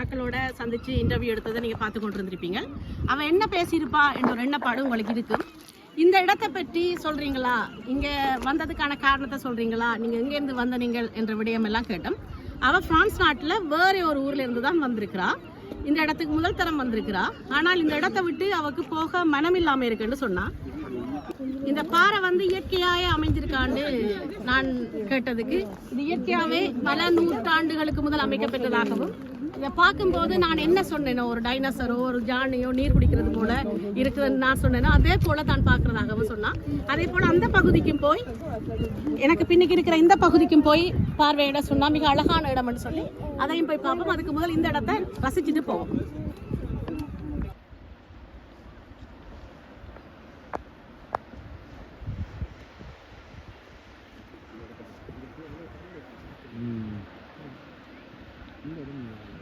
ஆக்களோட சந்திச்சு இன்டர்வியூ எடுத்ததை நீங்க பார்த்து கொண்டு இருந்திருப்பீங்க அவன் என்ன பேசியிருப்பா என்ற ஒரு எண்ணப்பாடு உங்களுக்கு இருக்கு. இந்த இடத்தை பற்றி சொல்றீங்களா? இங்க வந்ததுக்கான காரணத்தை சொல்றீங்களா? நீங்க எங்கேருந்து வந்த நீங்கள் என்ற விடயம் எல்லாம் கேட்டோம். அவ பிரான்ஸ் நாட்டில் வேற ஒரு ஊர்ல இருந்து தான் வந்திருக்கிறா. இந்த இடத்துக்கு முதல் தரம் வந்திருக்கிறா. ஆனால் இந்த இடத்தை விட்டு அவக்கு போக மனம் இல்லாம இருக்குன்னு சொன்னா. இந்த பாறை வந்து இயற்கையாவே அமைஞ்சிருக்கான்னு நான் கேட்டதுக்கு. இது இயற்கையாவே பல நூற்றாண்டுகளுக்கு முதல் அமைக்கப்பட்டதாகவும் இதை பார்க்கும்போது நான் என்ன சொன்னேனோ ஒரு டைனோசரோ ஒரு ஜானியோ நீர் குடிக்கிறது போல இருக்குதுன்னு நான் சொன்னேனோ அதே போல தான் பார்க்கறதாகவும் சொன்னான். அதே போல அந்த பகுதிக்கும் போய் எனக்கு பின்னுக்கு இருக்கிற இந்த பகுதிக்கும் போய் பார்வையிட சொன்னா மிக அழகான இடம்னு சொல்லி அதையும் போய் பார்ப்போம். அதுக்கு முதல் இந்த இடத்த ரசிச்சுட்டு போவோம். görünmüyor.